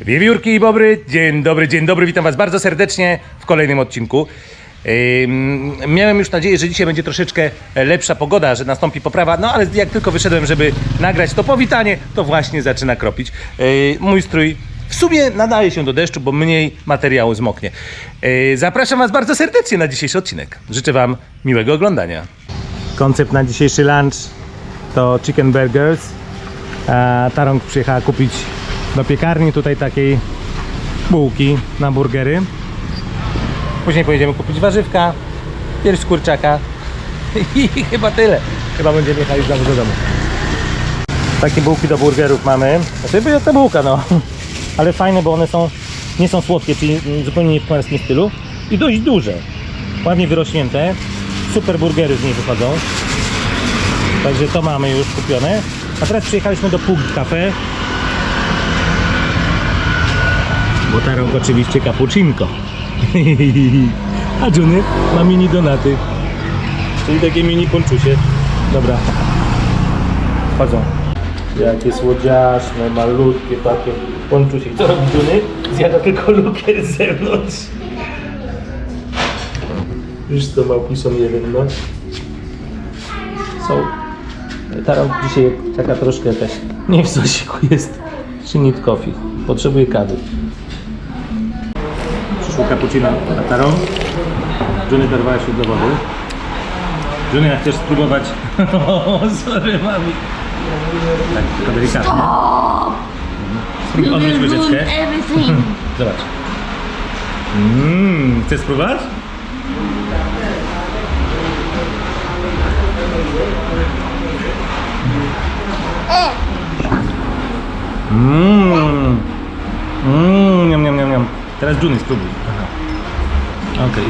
Wiewiórki i bobry, dzień dobry, dzień dobry, witam Was bardzo serdecznie w kolejnym odcinku. Miałem już nadzieję, że dzisiaj będzie troszeczkę lepsza pogoda, że nastąpi poprawa, no ale jak tylko wyszedłem, żeby nagrać to powitanie, to właśnie zaczyna kropić. Mój strój w sumie nadaje się do deszczu, bo mniej materiału zmoknie. Zapraszam Was bardzo serdecznie na dzisiejszy odcinek. Życzę Wam miłego oglądania. Koncept na dzisiejszy lunch to chicken burgers. A Tarąg przyjechała kupić do piekarni tutaj takiej bułki na burgery. Później pojedziemy kupić warzywka, pierś kurczaka i chyba tyle. Chyba będziemy jechali znowu do domu. Takie bułki do burgerów mamy. Znaczy była ta bułka, no. Ale fajne, bo one są, nie są słodkie, czyli zupełnie nie w kucharskim stylu. I dość duże. Ładnie wyrośnięte. Super burgery z niej wychodzą. Także to mamy już kupione. A teraz przyjechaliśmy do Pug Cafe. Bo Tarok oczywiście cappuccinko. A Junior ma mini donaty. Czyli takie mini ponczusie. Dobra. Chodzą. Jakie słodziaszne, malutkie takie ponczusie. Co robi Junior? Zjada tylko lukier z zewnątrz. Już to małpi są jeden, no. Są. Tarok dzisiaj taka troszkę jakaś nie w sosiku jest. She need coffee. Potrzebuje kawy. Przyszło cappuccino na Tarą. Juny dorwała się do wody. Juny, jak chcesz spróbować? O, sorry mami. Tak, tylko delikatnie. Spróbuj odwróć łyżeczkę. everything. Zobacz. Mmm, chcesz spróbować? Mmm. Mmm, niam, niam, niam, niam. Teraz Juny spróbuj. Aha. Okej.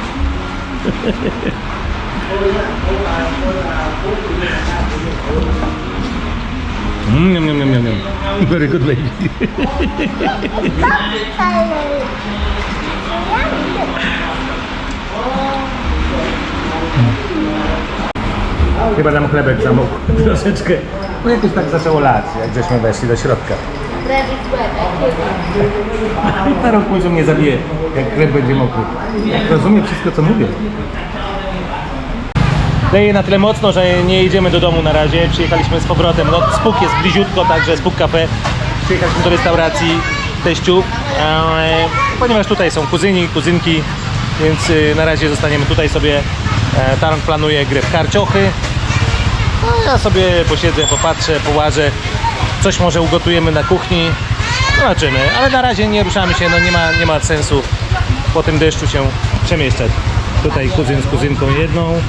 Mmm, niam, niam, niam, niam, niam. Very good baby. Chyba nam chlebek zamógł troszeczkę. No jakoś tak zaczęło lać, jak żeśmy weszli do środka. Can't. Parą później mnie zabije, jak chleb będzie mokry. Jak wszystko, co mówię. Leje na tyle mocno, że nie jedziemy do domu na razie. Przyjechaliśmy z powrotem. No, Spuk jest bliziutko, także Spuk Cafe. Przyjechaliśmy do restauracji teściu, e, ponieważ tutaj są kuzyni, kuzynki, więc y, na razie zostaniemy tutaj sobie. E, Tarąg planuje grę w karciochy. No, ja sobie posiedzę, popatrzę, połażę. Coś może ugotujemy na kuchni. Zobaczymy, ale na razie nie ruszamy się, no nie ma, nie ma sensu po tym deszczu się przemieszczać. Tutaj kuzyn z kuzynką jedną,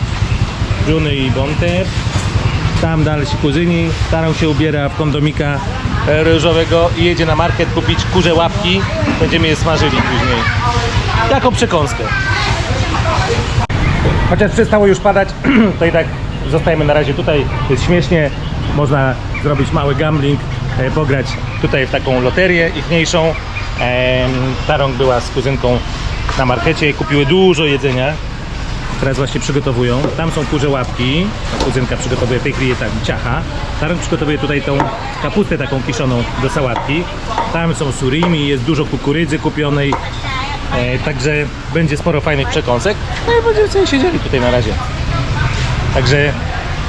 Juny i Bonter. Tam dalsi kuzyni. Starał się ubiera w kondomika ryżowego i jedzie na market kupić kurze łapki. Będziemy je smażyli później. Jako przekąskę. Chociaż przestało już padać, to i tak zostajemy na razie tutaj. Jest śmiesznie. Można zrobić mały gambling, e, pograć tutaj w taką loterię ichniejszą. Em, Tarąg była z kuzynką na markecie, kupiły dużo jedzenia. Teraz właśnie przygotowują. Tam są kurze łapki. Ta kuzynka przygotowuje, je tak ciacha. Tarąg przygotowuje tutaj tą kapustę taką kiszoną do sałatki. Tam są surimi, jest dużo kukurydzy kupionej. E, także będzie sporo fajnych przekąsek. No i będziemy sobie siedzieli tutaj na razie. Także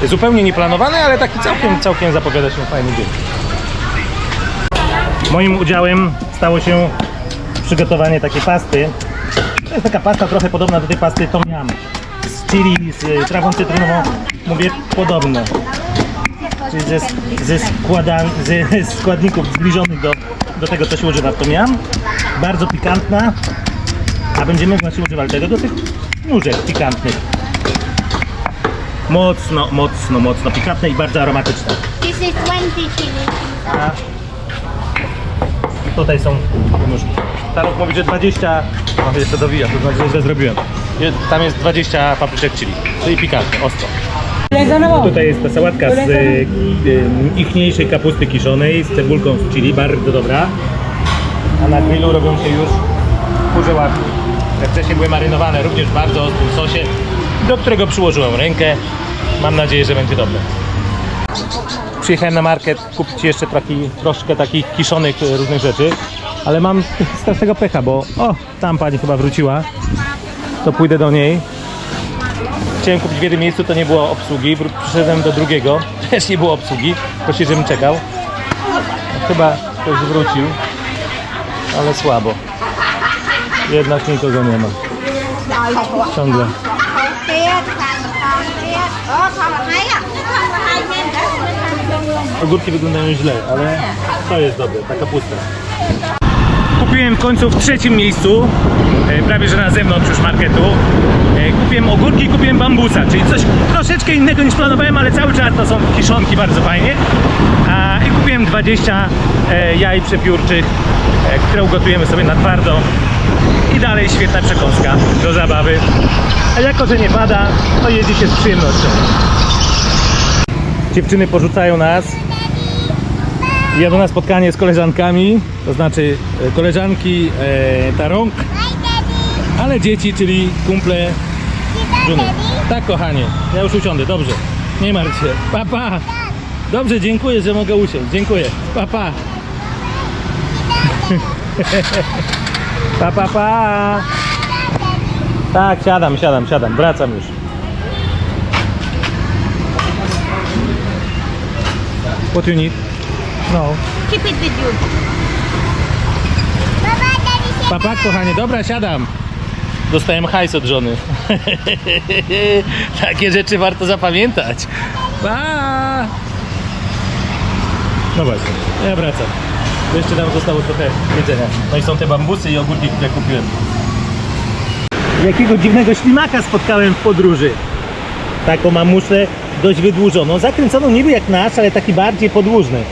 zupełnie nieplanowane, ale taki całkiem, całkiem zapowiada się fajny dzień. Moim udziałem stało się przygotowanie takiej pasty. To jest taka pasta trochę podobna do tej pasty tom yum. Z chili, z trawą cytrynową. Mówię podobno. Czyli ze, ze, składa, ze składników zbliżonych do, do tego, co się używa w tom yum. Bardzo pikantna. A będziemy właśnie używali tego do tych nóżek pikantnych. Mocno, mocno, mocno pikantne i bardzo aromatyczne. This is 20 chili. A tutaj są nóżki. Tarok mówi, że 20, no jeszcze dowija, to znaczy, że źle zrobiłem. Tam jest 20 papryczek chili, czyli pikantne, ostro. Tutaj jest ta sałatka z y, ichniejszej kapusty kiszonej z cebulką z chili, bardzo dobra. A na grillu robią się już kurze łapki. Jak wcześniej były marynowane również w bardzo ostrym sosie, do którego przyłożyłem rękę. Mam nadzieję, że będzie dobre. Przyjechałem na market kupić jeszcze taki, troszkę takich kiszonych e, różnych rzeczy. Ale mam strasznego pecha, bo o, tam pani chyba wróciła. To pójdę do niej. Chciałem kupić w jednym miejscu, to nie było obsługi. Przyszedłem do drugiego, też nie było obsługi. Prosił, żebym czekał. Chyba ktoś wrócił, ale słabo. Jednak nikogo nie ma. Ciągle. Ogórki wyglądają źle, ale to jest dobre, ta kapusta. Kupiłem w końcu w trzecim miejscu, e, prawie że na zewnątrz już marketu. E, Kupiłem ogórki i kupiłem bambusa, czyli coś troszeczkę innego niż planowałem, ale cały czas to są kiszonki bardzo fajnie. I kupiłem 20 e, jaj przepiórczych, które ugotujemy sobie na twardo. I dalej świetna przekąska do zabawy. A jako, że nie pada, to jedzie się z przyjemnością. Dziewczyny porzucają nas. Jadą na spotkanie z koleżankami, to znaczy e, koleżanki e, ale dzieci, czyli kumple Juny. Tak, kochanie, ja już usiądę, dobrze. Nie martw się. Papa. Dobrze, dziękuję, że mogę usiąść. Dziękuję. Papa. Pa, pa, pa. Tak, siadam, siadam, siadam. Wracam już. What you need? No. keep it with you Papa, kochanie, dobra, siadam. Dostałem hajs od żony. Takie rzeczy warto zapamiętać. Pa! No właśnie, ja wracam. Jeszcze nam zostało trochę jedzenia. No i są te bambusy i ogórki, które kupiłem. Jakiego dziwnego ślimaka spotkałem w podróży. Taką mamuszę dość wydłużoną. Zakręconą niby jak nasz, ale taki bardziej podłużny.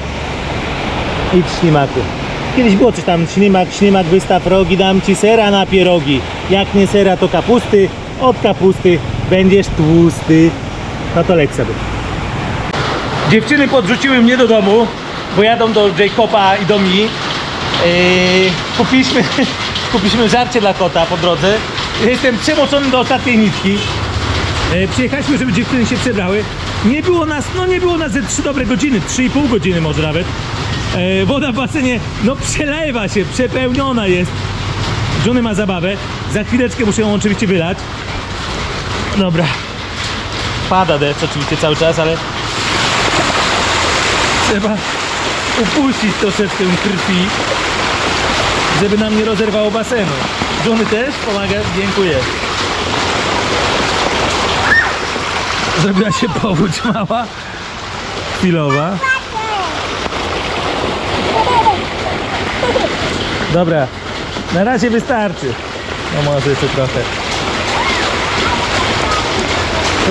Idź ślimaku. Kiedyś było coś tam, ślimak, ślimak wystaw rogi, dam ci sera na pierogi. Jak nie sera, to kapusty, od kapusty będziesz tłusty. No to leć sobie. Dziewczyny podrzuciły mnie do domu, bo jadą do Jacoba i do mi. Yy, kupiliśmy, kupiliśmy żarcie dla kota po drodze. Jestem przemoczony do ostatniej nitki. E, Przyjechaliśmy, żeby dziewczyny się przebrały. Nie było nas, no nie było nas ze 3 dobre godziny, 3,5 godziny może nawet. E, Woda w basenie, no przelewa się, przepełniona jest. Żony ma zabawę. Za chwileczkę muszę ją oczywiście wylać. Dobra. Pada deszcz oczywiście cały czas, ale trzeba upuścić troszeczkę krwi, żeby nam nie rozerwało basenu. Żony też pomaga, dziękuję. Zrobiła się powódź mała, chwilowa. Dobra, na razie wystarczy. No może jeszcze trochę.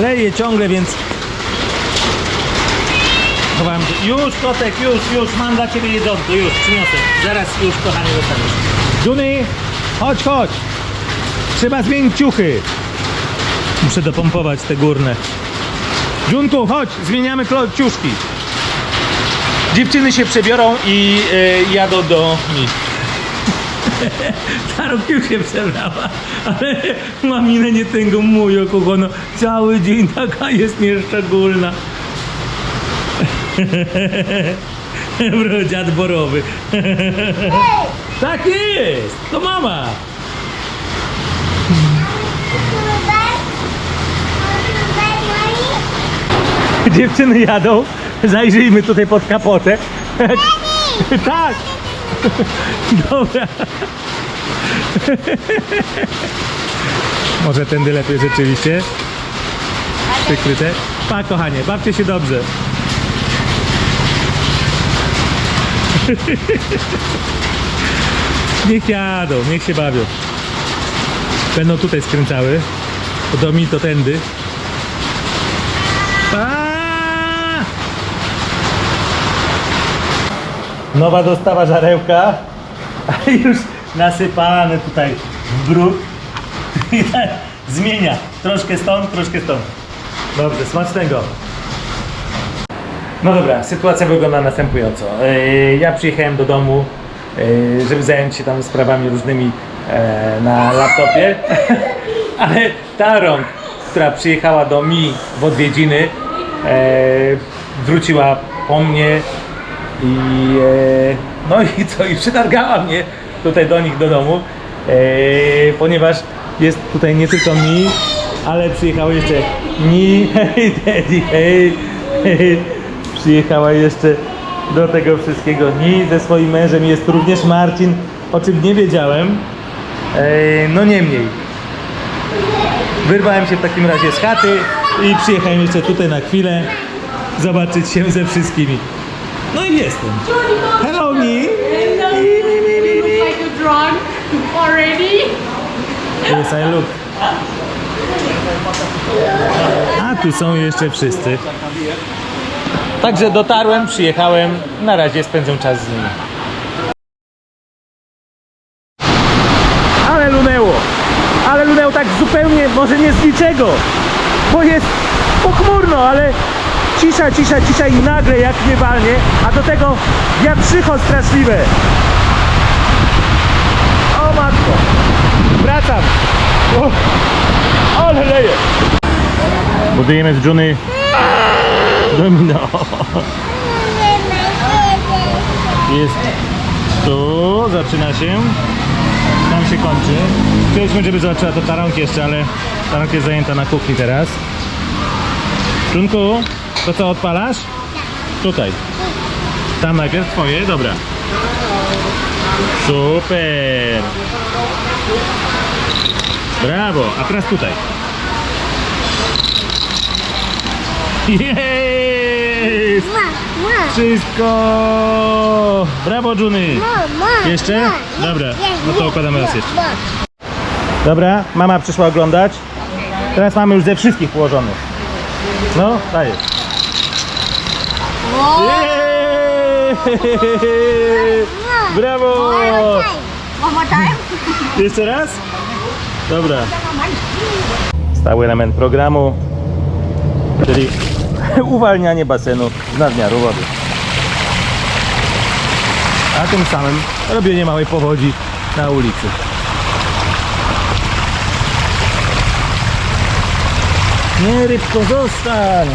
Leje ciągle, więc chowam. Już kotek, już, już, mam dla ciebie jedzonko, już, przyniosę. Zaraz już, kochanie, dostaniesz. Duny, chodź, chodź. Trzeba zmienić ciuchy. Muszę dopompować te górne. Junku, chodź, zmieniamy ciuszki. Dziewczyny się przebiorą i e, jadą do nich. Tarok już się przebrała, ale ma minę nie tego mój, kogo no cały dzień taka jest nieszczególna. Dziad borowy. tak jest, to mama. Dziewczyny jadą, zajrzyjmy tutaj pod kapotę. tak. Dobra. Może tędy lepiej rzeczywiście. Przykryte. Pa kochanie, bawcie się dobrze. Niech jadą, niech się bawią. Będą tutaj skręcały. Do mi to tędy. Pa! Nowa dostawa żarełka. A już nasypane tutaj w brud. I tak zmienia. Troszkę stąd, troszkę stąd. Dobrze, smacznego. No dobra, sytuacja wygląda następująco. Yy, Ja przyjechałem do domu, yy, żeby zająć się tam sprawami różnymi e, na laptopie, ale ta rąk, która przyjechała do mi w odwiedziny, e, wróciła po mnie i e, no i co, i przetargała mnie tutaj do nich do domu, e, ponieważ jest tutaj nie tylko mi, ale przyjechały jeszcze mi, hej Daddy, hej. Przyjechała jeszcze do tego wszystkiego Ni ze swoim mężem, jest również Marcin, o czym nie wiedziałem. E, no niemniej, wyrwałem się w takim razie z chaty i przyjechałem jeszcze tutaj na chwilę zobaczyć się ze wszystkimi. No i jestem. Hello Ni! Yes, I look. A tu są jeszcze wszyscy. Także dotarłem, przyjechałem. Na razie spędzę czas z nimi. Ale lunęło! Ale lunęło tak zupełnie, może nie z niczego, bo jest pochmurno, ale cisza, cisza, cisza i nagle jak mnie walnie, a do tego wiatrzycho straszliwe. O matko! Wracam! O, ale leje! Budujemy z Juny domino. Jest tu, zaczyna się. Tam się kończy. Chcieliśmy, żeby zobaczyła to taranki jeszcze, ale taranka jest zajęta na kuchni teraz. Junku, to co odpalasz? Tutaj. Tam najpierw twoje, dobra. Super! Brawo, a teraz tutaj. Jest! Wszystko! Brawo, Juny! Jeszcze? Dobra, no to układamy raz jeszcze. Dobra, mama przyszła oglądać. Teraz mamy już ze wszystkich położonych. No, dajesz. Jej! Brawo! More time. Jeszcze raz? Dobra. Stały element programu, czyli uwalnianie basenu z nadmiaru wody. A tym samym robienie małej powodzi na ulicy. Nie rybko, zostań!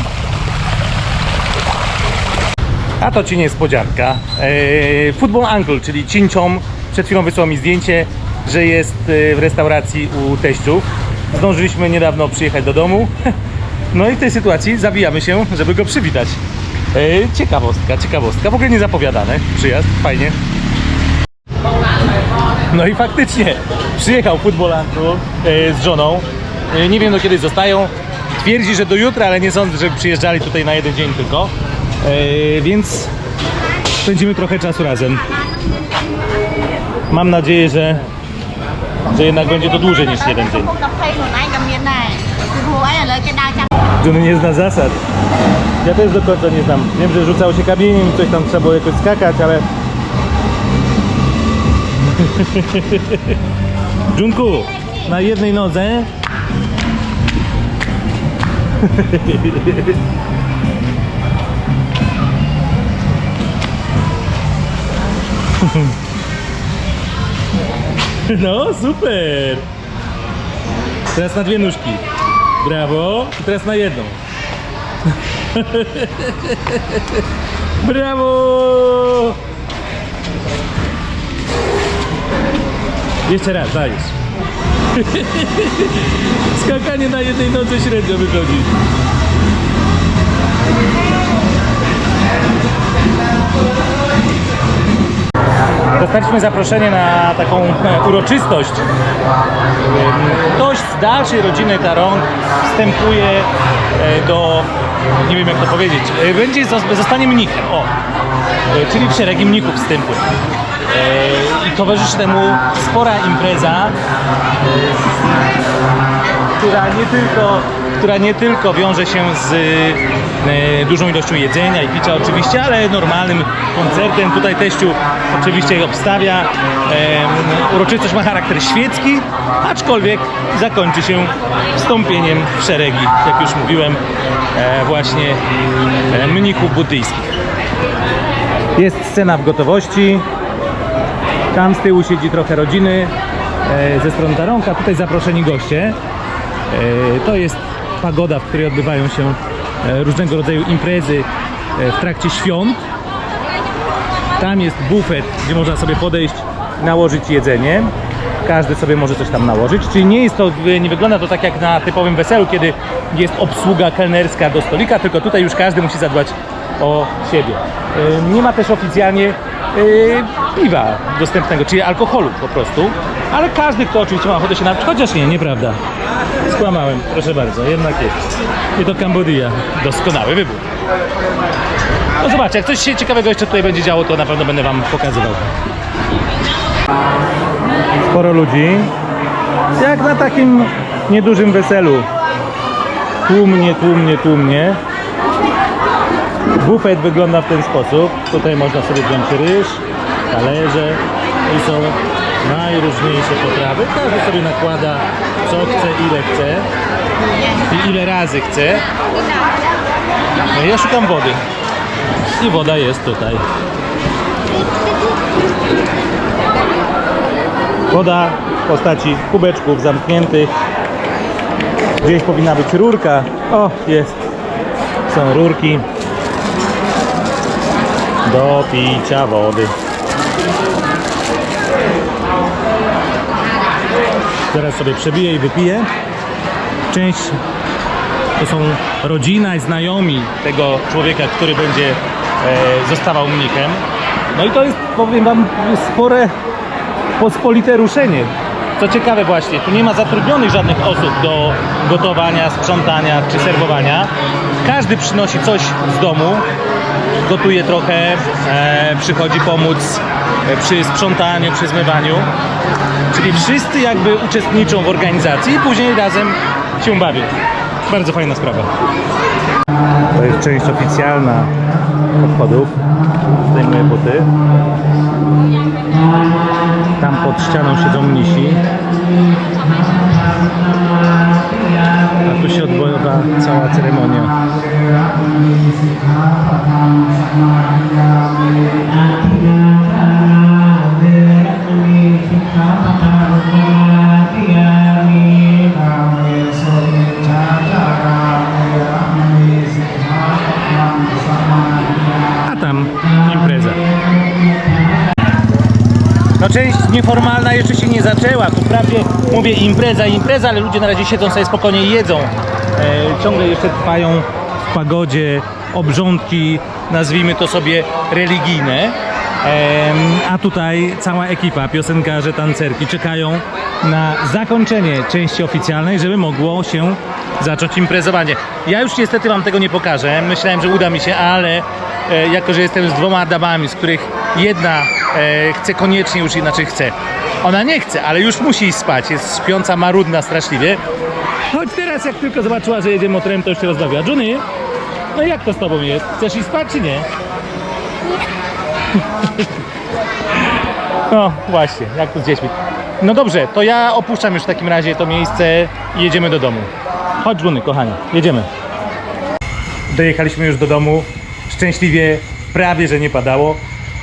A to ci niespodzianka. Eee, Football Uncle, czyli Cinciom, przed chwilą wysłał mi zdjęcie, że jest e, w restauracji u teściów. Zdążyliśmy niedawno przyjechać do domu. No i w tej sytuacji zawijamy się, żeby go przywitać. Eee, Ciekawostka, ciekawostka. W ogóle nie zapowiadane. Przyjazd, fajnie. No i faktycznie przyjechał Football Uncle e, z żoną. E, Nie wiem do kiedy zostają. Twierdzi, że do jutra, ale nie sądzę, żeby przyjeżdżali tutaj na jeden dzień tylko. E, Więc spędzimy trochę czasu razem. Mam nadzieję, że, że jednak będzie to dłużej niż jeden dzień. Johnny nie zna zasad. Ja też do końca nie znam. Wiem, że rzucało się kamieniem i coś tam trzeba było jakoś skakać, ale... Junku, na jednej nodze No, super! Teraz na dwie nóżki. Brawo. I teraz na jedną. Brawo! Jeszcze raz, dajesz. Skakanie na jednej nodze średnio wychodzi. Dostaliśmy zaproszenie na taką uroczystość. Dalszej rodziny Tarong wstępuje e, do, nie wiem jak to powiedzieć, e, będzie, zos- zostanie mnichem, o, E, czyli w szeregi mnichów wstępuje. I towarzyszy temu spora impreza, która nie tylko, która nie tylko wiąże się z dużą ilością jedzenia i picia oczywiście, ale normalnym koncertem. Tutaj teściu oczywiście obstawia. E, uroczystość ma charakter świecki, aczkolwiek zakończy się wstąpieniem w szeregi, jak już mówiłem, e, właśnie e, mnichów buddyjskich. Jest scena w gotowości. Tam z tyłu siedzi trochę rodziny e, ze strony Taronka. Tutaj zaproszeni goście. E, To jest pagoda, w której odbywają się e, różnego rodzaju imprezy e, w trakcie świąt. Tam jest bufet, gdzie można sobie podejść nałożyć jedzenie. Każdy sobie może coś tam nałożyć, czyli nie jest to, nie wygląda to tak jak na typowym weselu, kiedy jest obsługa kelnerska do stolika, tylko tutaj już każdy musi zadbać o siebie. Nie ma też oficjalnie yy, piwa dostępnego, czyli alkoholu po prostu, ale każdy, kto oczywiście ma ochotę się napić, chociaż nie, nieprawda. Skłamałem, proszę bardzo, jednak jest. I to Kambodża. Doskonały wybór. No zobaczcie, jak coś się ciekawego jeszcze tutaj będzie działo, to na pewno będę Wam pokazywał. Sporo ludzi. Jak na takim niedużym weselu. Tłumnie, tłumnie, tłumnie. Bufet wygląda w ten sposób. Tutaj można sobie wziąć ryż, talerze i są najróżniejsze potrawy. Każdy sobie nakłada co chce, ile chce i ile razy chce. No, Ja szukam wody. I woda jest tutaj. Woda w postaci kubeczków zamkniętych. Gdzieś powinna być rurka. O, jest. Są rurki do picia wody. Teraz sobie przebiję i wypiję. Część to są rodzina i znajomi tego człowieka, który będzie e, zostawał mnichem. No i to jest, powiem Wam, spore, pospolite ruszenie. Co ciekawe właśnie, tu nie ma zatrudnionych żadnych osób do gotowania, sprzątania czy serwowania. Każdy przynosi coś z domu, gotuje trochę, e, przychodzi pomóc e, przy sprzątaniu, przy zmywaniu. Czyli wszyscy jakby uczestniczą w organizacji i później razem się bawią. Bardzo fajna sprawa. To jest część oficjalna obchodów. Zdejmuję buty. Tam pod ścianą siedzą mnisi. A tu się odbywa cała ceremonia. A nieformalna jeszcze się nie zaczęła. Tu prawie mówię impreza, impreza, ale ludzie na razie siedzą sobie spokojnie i jedzą. E, ciągle jeszcze trwają w pagodzie obrządki, nazwijmy to sobie religijne. Em, a tutaj cała ekipa, piosenkarze, tancerki czekają na zakończenie części oficjalnej, żeby mogło się zacząć imprezowanie. Ja już niestety Wam tego nie pokażę. Myślałem, że uda mi się, ale e, jako, że jestem z dwoma damami, z których jedna e, chce koniecznie już inaczej chce. Ona nie chce, ale już musi iść spać. Jest śpiąca, marudna straszliwie. Choć teraz, jak tylko zobaczyła, że jedzie motorem, to już się rozbawia. Johnny, no jak to z Tobą jest? Chcesz iść spać, czy nie? No właśnie, jak to z dziećmi. No dobrze, to ja opuszczam już w takim razie to miejsce i jedziemy do domu. Chodź, Żuny, kochani, jedziemy. Dojechaliśmy już do domu. Szczęśliwie prawie, że nie padało.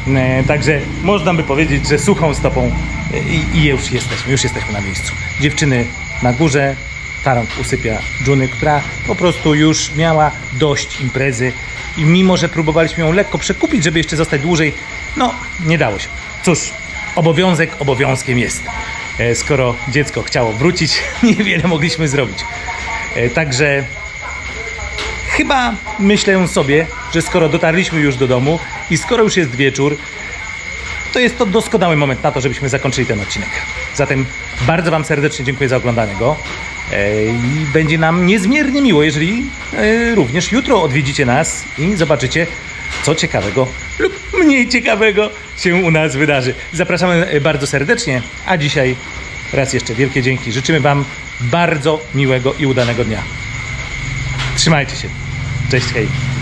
E, Także można by powiedzieć, że suchą stopą e, i, i już jesteśmy, już jesteśmy na miejscu. Dziewczyny na górze, Tarąg usypia Dżuny, która po prostu już miała dość imprezy i mimo, że próbowaliśmy ją lekko przekupić, żeby jeszcze zostać dłużej, no nie dało się. Cóż, obowiązek obowiązkiem jest. E, Skoro dziecko chciało wrócić, niewiele mogliśmy zrobić. Także chyba myślę sobie, że skoro dotarliśmy już do domu i skoro już jest wieczór, to jest to doskonały moment na to, żebyśmy zakończyli ten odcinek. Zatem bardzo Wam serdecznie dziękuję za oglądanie go. E, I będzie nam niezmiernie miło, jeżeli e, również jutro odwiedzicie nas i zobaczycie, co ciekawego lub mniej ciekawego się u nas wydarzy. Zapraszamy e, bardzo serdecznie, a dzisiaj raz jeszcze wielkie dzięki. Życzymy Wam bardzo miłego i udanego dnia. Trzymajcie się. Cześć, hej.